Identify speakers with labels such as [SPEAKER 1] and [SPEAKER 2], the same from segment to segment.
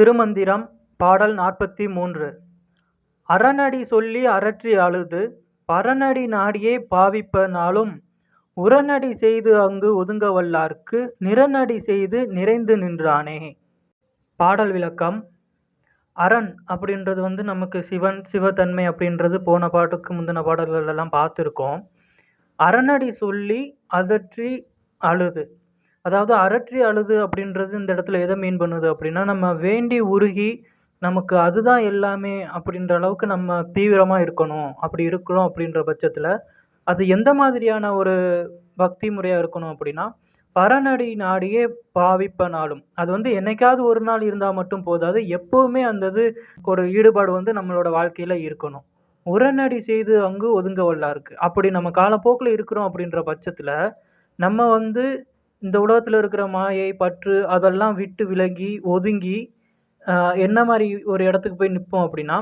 [SPEAKER 1] திருமந்திரம் பாடல் நாற்பத்தி மூன்று அறநடி சொல்லி அரற்றி அழுது பரநடி நாடியே பாவிப்ப நாளும் உரனடி செய்து அங்கு ஒதுங்க வல்லார்க்கு நிறநடி செய்து நிறைந்து நின்றானே. பாடல் விளக்கம். அரண் அப்படின்றது வந்து நமக்கு சிவன் சிவத்தன்மை அப்படின்றது போன பாட்டுக்கு முந்தின பாடல்கள் எல்லாம் பார்த்துருக்கோம். அரணடி சொல்லி அதற்றி அழுது. அதாவது அரற்றி அழுது அப்படின்றது இந்த இடத்துல எதை மீன் பண்ணுது அப்படின்னா நம்ம வேண்டி உருகி நமக்கு அதுதான் எல்லாமே அப்படின்ற அளவுக்கு நம்ம தீவிரமாக இருக்கணும். அப்படி இருக்கிறோம் அப்படின்ற பட்சத்தில் அது எந்த மாதிரியான ஒரு பக்தி முறையாக இருக்கணும் அப்படின்னா பரநடி நாடியே பாவிப்ப நாளும் அது வந்து என்னைக்காவது ஒரு நாள் இருந்தால் மட்டும் போதாது எப்போவுமே அந்த இது ஒரு ஈடுபாடு வந்து நம்மளோட வாழ்க்கையில் இருக்கணும். உரநடி செய்து அங்கு ஒதுங்க வல்லாருக்கு அப்படி நம்ம காலப்போக்கில் இருக்கிறோம் அப்படின்ற பட்சத்தில் நம்ம வந்து இந்த உலகத்தில் இருக்கிற மாயை பற்று அதெல்லாம் விட்டு விலகி ஒதுங்கி என்ன மாதிரி ஒரு இடத்துக்கு போய் நிற்போம் அப்படின்னா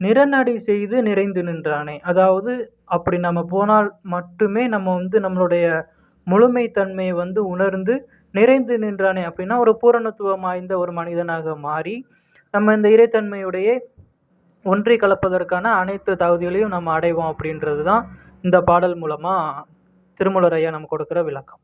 [SPEAKER 1] நிறநடை செய்து நிறைந்து நின்றானே. அதாவது அப்படி நம்ம போனால் மட்டுமே நம்ம வந்து நம்மளுடைய முழுமைத்தன்மையை வந்து உணர்ந்து நிறைந்து நின்றானே அப்படின்னா ஒரு பூரணத்துவம் வாய்ந்த ஒரு மனிதனாக மாறி நம்ம இந்த இறைத்தன்மையுடைய ஒன்றி கலப்பதற்கான அனைத்து தகுதிகளையும் நம்ம அடைவோம் அப்படின்றது தான் இந்த பாடல் மூலமாக திருமலர் ஐயா நம்ம கொடுக்குற விளக்கம்.